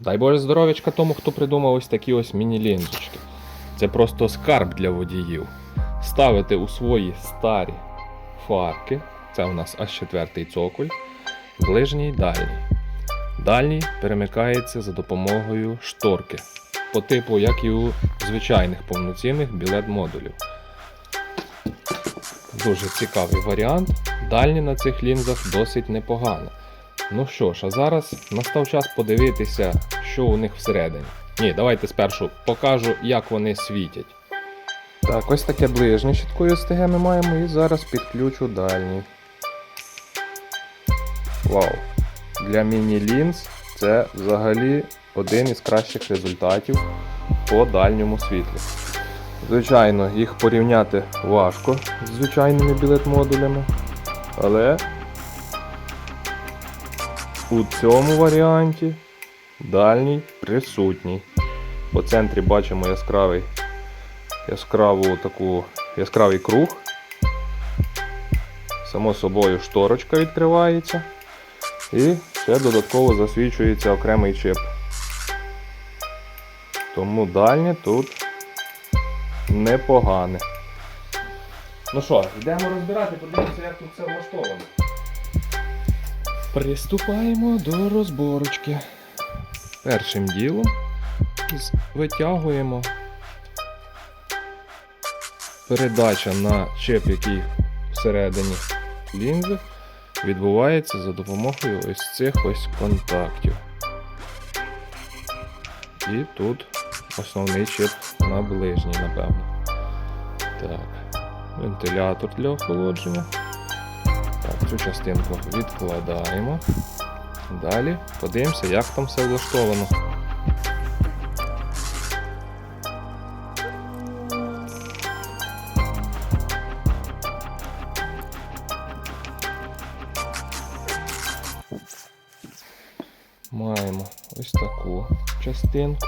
Дай Боже здоров'ячка тому, хто придумав ось такі ось міні-лінзочки. Це просто скарб для водіїв. Ставити у свої старі фарки. Це у нас аж четвертий цоколь, ближній дальній. Дальній перемикається за допомогою шторки, по типу, як і у звичайних повноцінних білет-модулів. Дуже цікавий варіант. Дальні на цих лінзах досить непогано. Ну що ж, а зараз настав час подивитися, що у них всередині. Ні, давайте спершу покажу, як вони світять. Так, ось таке ближнє щиткою СТГ ми маємо і зараз підключу дальній. Вау! Для міні-лінз це взагалі один із кращих результатів по дальньому світлу. Звичайно, їх порівняти важко з звичайними білет-модулями, але у цьому варіанті дальній присутній. По центрі бачимо яскравий, яскраву таку, яскравий круг. Само собою шторочка відкривається. І ще додатково засвічується окремий чип. Тому дальнє тут непогане. Ну що, йдемо розбирати, подивимося, як тут все влаштовано. Приступаємо до розборочки. Першим ділом витягуємо передача на чип, який всередині лінзи, відбувається за допомогою ось цих ось контактів. І тут основний чип на ближній, напевно. Так, вентилятор для охолодження. Цю частинку відкладаємо. Далі подивимося, як там все влаштовано. Маємо ось таку частинку.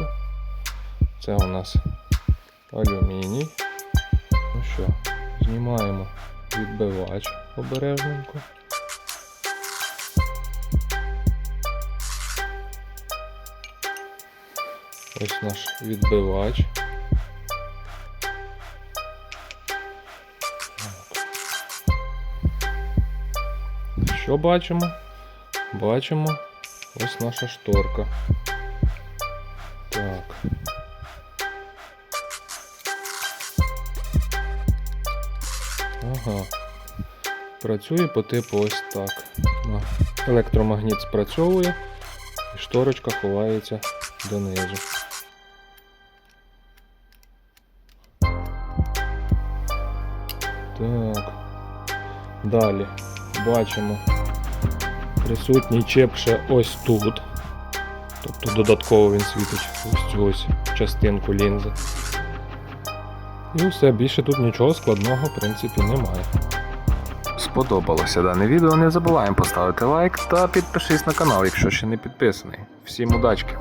Це у нас алюміній. Ну що, знімаємо відбивач обережненько. Ось наш відбивач. Що бачимо? Бачимо ось наша шторка. Так. Ага. Працює по типу ось так. Електромагніт спрацьовує і шторочка ховається донизу. Так. Далі бачимо присутній чеп ще ось тут. Тобто додатково він світить ось цю ось частинку лінзи. І все, більше тут нічого складного в принципі немає. Сподобалося дане відео, не забуваємо поставити лайк та підпишись на канал, якщо ще не підписаний. Всім удачки!